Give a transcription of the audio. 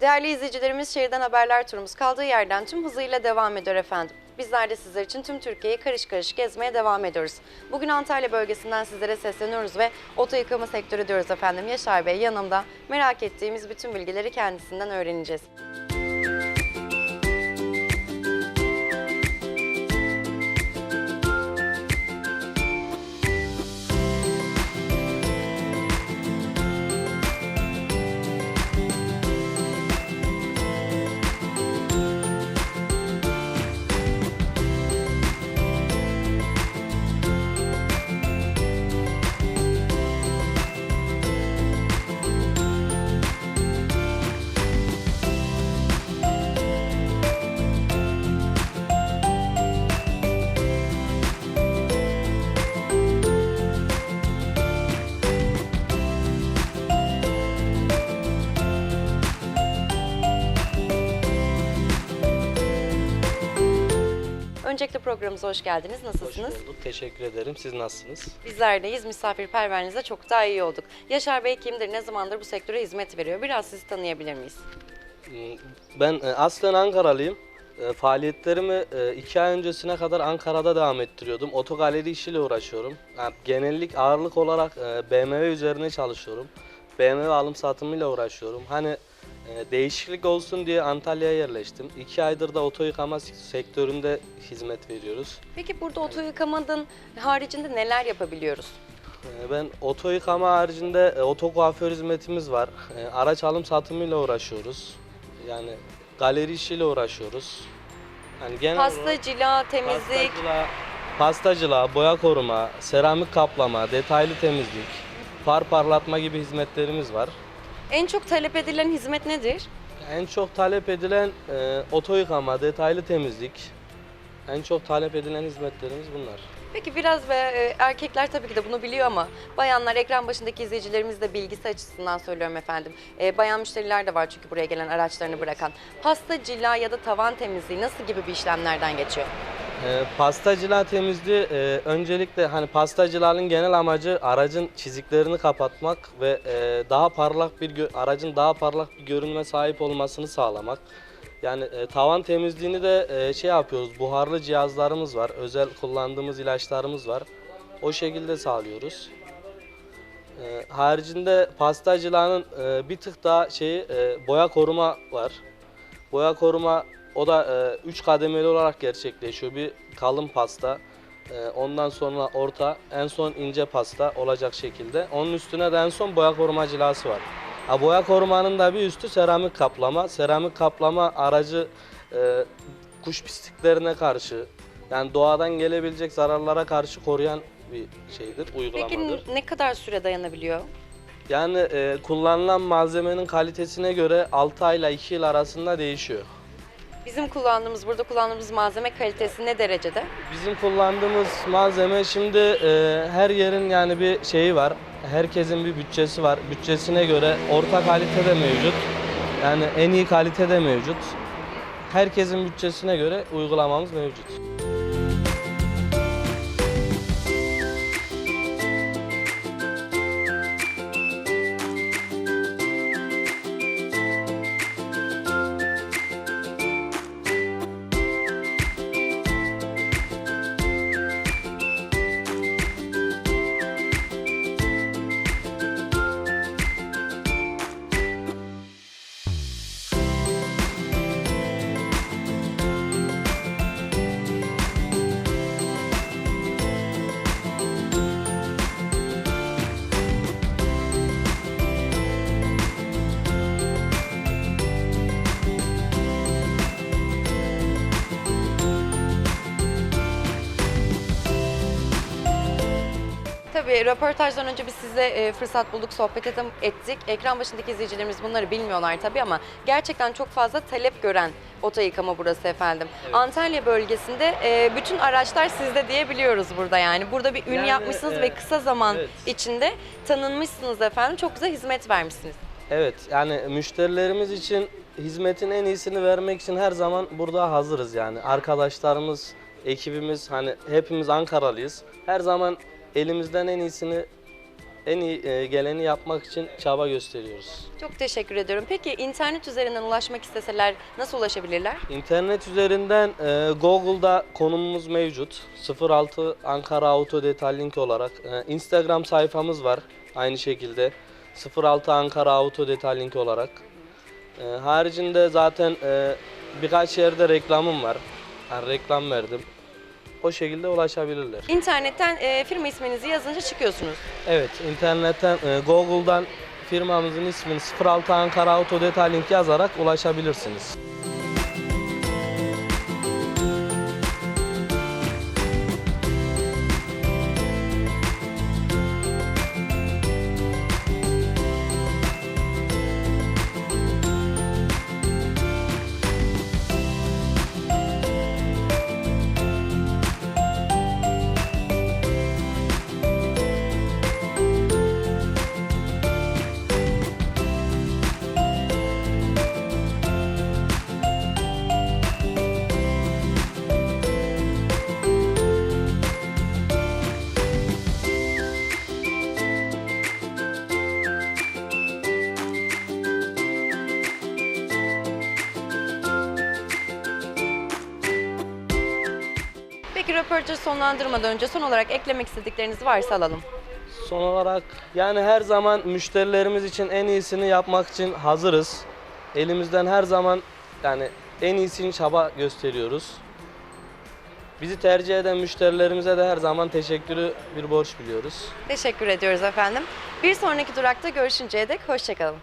Değerli izleyicilerimiz şehirden haberler turumuz kaldığı yerden tüm hızıyla devam ediyor efendim. Bizler de sizler için tüm Türkiye'yi karış karış gezmeye devam ediyoruz. Bugün Antalya bölgesinden sizlere sesleniyoruz ve oto yıkama sektörü diyoruz efendim. Yaşar Bey yanımda merak ettiğimiz bütün bilgileri kendisinden öğreneceğiz. Öncelikle programımıza hoş geldiniz. Nasılsınız? Hoş bulduk. Teşekkür ederim. Siz nasılsınız? Bizler deyiz. Misafirperverliğinizde çok daha iyi olduk. Yaşar Bey kimdir? Ne zamandır bu sektöre hizmet veriyor? Biraz sizi tanıyabilir miyiz? Hmm, Ben e, aslen Ankaralıyım. E, Faaliyetlerimi e, iki ay öncesine kadar Ankara'da devam ettiriyordum. Otogaleri işiyle uğraşıyorum. Yani genellik ağırlık olarak BMW üzerine çalışıyorum. BMW alım satımıyla uğraşıyorum. Hani e, değişiklik olsun diye Antalya'ya yerleştim. İki aydır da oto yıkama sektöründe hizmet veriyoruz. Peki burada oto yıkamanın haricinde neler yapabiliyoruz? Ee, Ben oto yıkama haricinde e, oto kuaför hizmetimiz var. E, Araç alım satımıyla uğraşıyoruz. Yani galeri işiyle uğraşıyoruz. Yani genel olarak Pasta, cila, temizlik. pastacılığa, pastacılığa, boya koruma, seramik kaplama, detaylı temizlik, far parlatma gibi hizmetlerimiz var. En çok talep edilen hizmet nedir? En çok talep edilen e, oto yıkama, detaylı temizlik. En çok talep edilen hizmetlerimiz bunlar. Peki biraz ve e, erkekler tabii ki de bunu biliyor ama bayanlar ekran başındaki izleyicilerimiz de bilgisi açısından söylüyorum efendim. E, bayan müşteriler de var çünkü buraya gelen araçlarını bırakan. Pasta, cila ya da tavan temizliği nasıl gibi bir işlemlerden geçiyor? E, pastacılığa temizliği e, öncelikle hani pastacılığın genel amacı aracın çiziklerini kapatmak ve e, daha parlak bir aracın daha parlak bir görünme sahip olmasını sağlamak. Yani e, tavan temizliğini de e, şey yapıyoruz. Buharlı cihazlarımız var. Özel kullandığımız ilaçlarımız var. O şekilde sağlıyoruz. E, haricinde pastacılığın e, bir tık daha şeyi e, boya koruma var. Boya koruma o da 3 kademeli olarak gerçekleşiyor. Bir kalın pasta, e, ondan sonra orta, en son ince pasta olacak şekilde. Onun üstüne de en son boya koruma cilası var. Ha, boya korumanın da bir üstü seramik kaplama. Seramik kaplama aracı e, kuş pisliklerine karşı, yani doğadan gelebilecek zararlara karşı koruyan bir şeydir, uygulamadır. Peki ne kadar süre dayanabiliyor? Yani e, kullanılan malzemenin kalitesine göre 6 ay ile 2 yıl arasında değişiyor. Bizim kullandığımız, burada kullandığımız malzeme kalitesi ne derecede? Bizim kullandığımız malzeme şimdi e, her yerin yani bir şeyi var. Herkesin bir bütçesi var. Bütçesine göre orta kalite de mevcut. Yani en iyi kalite de mevcut. Herkesin bütçesine göre uygulamamız mevcut. Tabii röportajdan önce biz size e, fırsat bulduk, sohbet ettik. Ekran başındaki izleyicilerimiz bunları bilmiyorlar tabii ama gerçekten çok fazla talep gören oto yıkama burası efendim. Antalya bölgesinde e, bütün araçlar sizde diyebiliyoruz burada yani. Burada bir ün Yani, yapmışsınız e, ve kısa zaman evet. içinde tanınmışsınız efendim. Çok güzel hizmet vermişsiniz. Evet yani müşterilerimiz için hizmetin en iyisini vermek için her zaman burada hazırız yani. Arkadaşlarımız, ekibimiz hani hepimiz Ankaralıyız. Her zaman elimizden en iyisini en iyi e, geleni yapmak için çaba gösteriyoruz. Çok teşekkür ediyorum. Peki internet üzerinden ulaşmak isteseler nasıl ulaşabilirler? İnternet üzerinden e, Google'da konumumuz mevcut. 06 Ankara Auto Detailing olarak. E, Instagram sayfamız var aynı şekilde. 06 Ankara Auto Detailing olarak. E, haricinde zaten e, birkaç yerde reklamım var. Yani reklam verdim. O şekilde ulaşabilirler. İnternetten e, firma isminizi yazınca çıkıyorsunuz. Evet, internetten, e, Google'dan firmamızın ismini 06 Ankara Auto Detailing yazarak ulaşabilirsiniz. Peki röportajı sonlandırmadan önce son olarak eklemek istedikleriniz varsa alalım. Son olarak yani her zaman müşterilerimiz için en iyisini yapmak için hazırız. Elimizden her zaman yani en iyisini çaba gösteriyoruz. Bizi tercih eden müşterilerimize de her zaman teşekkürü bir borç biliyoruz. Teşekkür ediyoruz efendim. Bir sonraki durakta görüşünceye dek hoşçakalın.